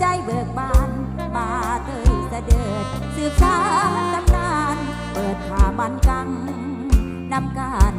ใจเบิกบานมาเตยเสด็จสืบชาตำนาน เปิดผ่ามันกังนำกัน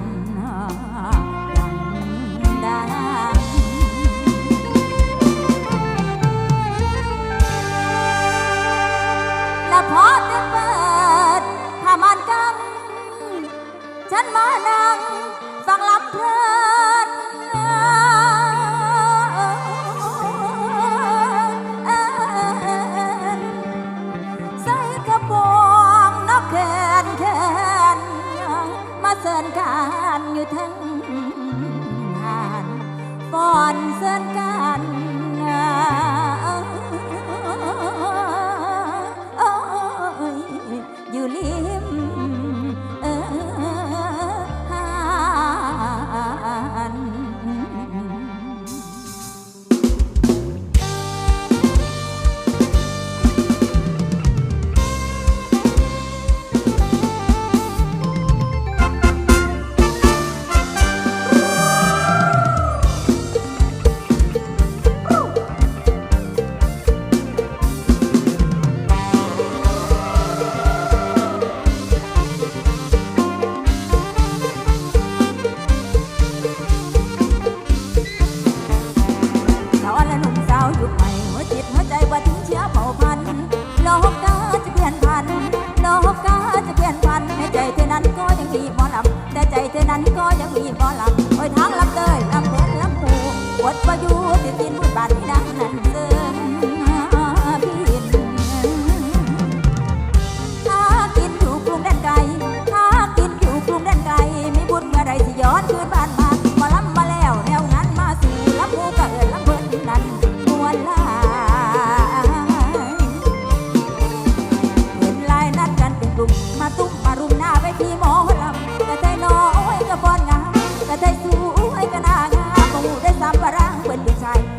Có 有一个老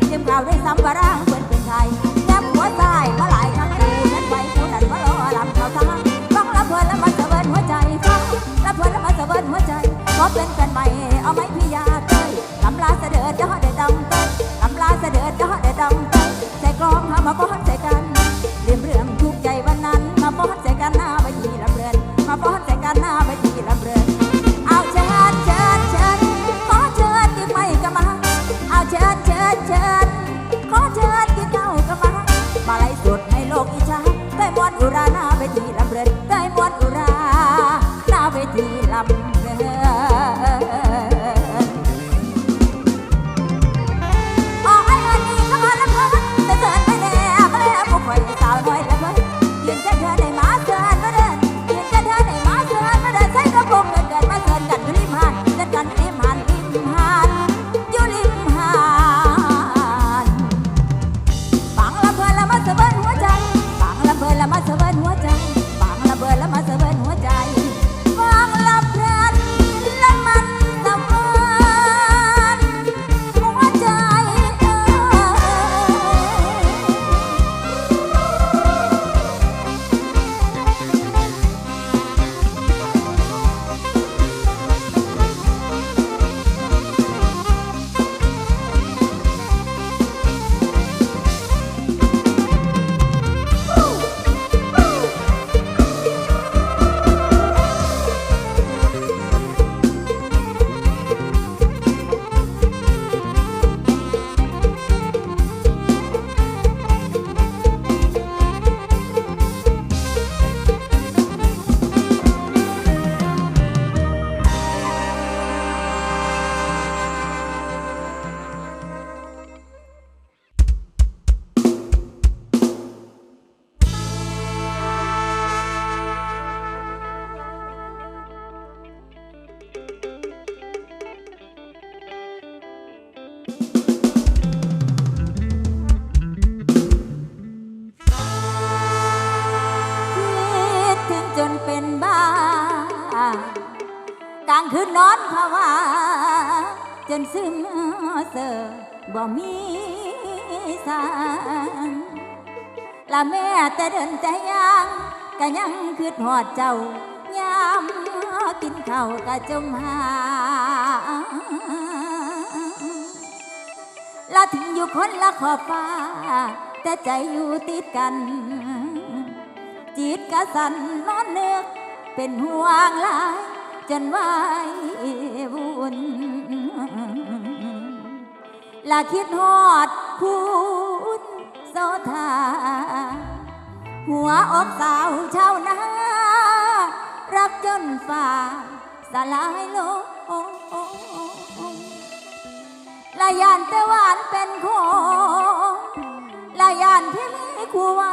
เต็มข่าวได้ซ้ำกระร่างเปินเป็นไทยยับหัวใจมาหลายครั้งที่นั้นไว้ผู้นั้นมารอลำเขาทั้งฟังละเพลินละมาเสะเบิหัวใจฟังละเพลินละมาเสะเบิหัวใจขอเป็นแฟนใหม่เอาไหมาหน้าไปเกลางคืนนอนภาวะจนซึมเสอบ่มีสางละแม่แต่เดินแต่ยังก็ยังคืดหอดเจ้ายามกินข้าวก็จมหาละถึงอยู่คนละขอบฟ้า แต่ใจอยู่ติดกัน จิตกระสั่นนอนเนือก เป็นห่วงหลายจนไหววุ่นละคิดฮอดคุณโซทา หัวอกสาวชาวนารักจนฝ่าสลายโลกลายานแต่หวานเป็นของลายานที่มีคู่ไว้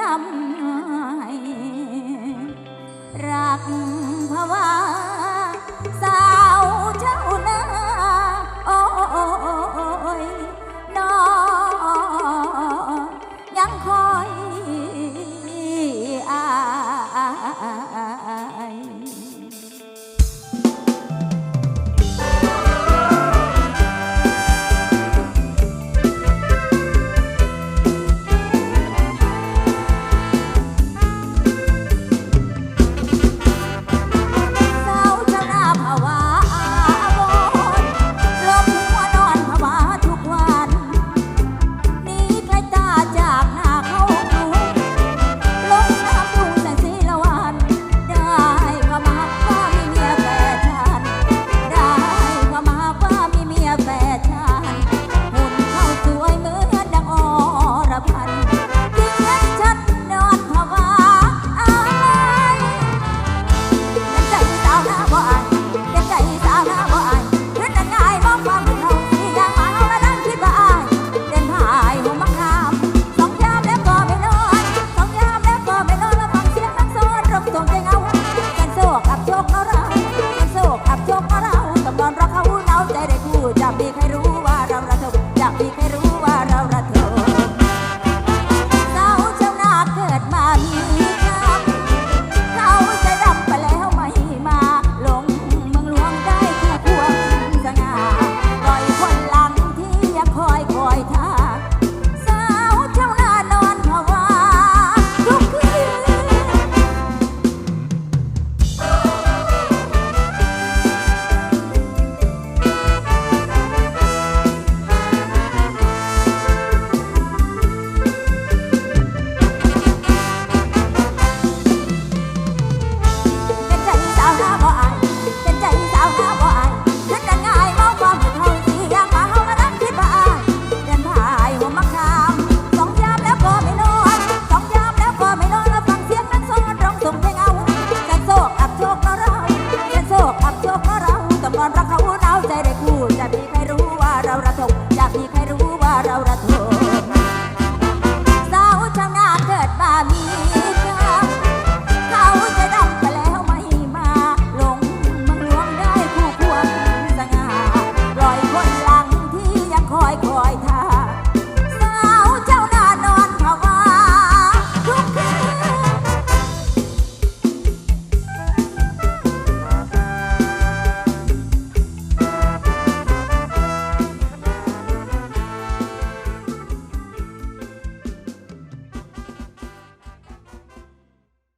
สิทำให้รักภาวา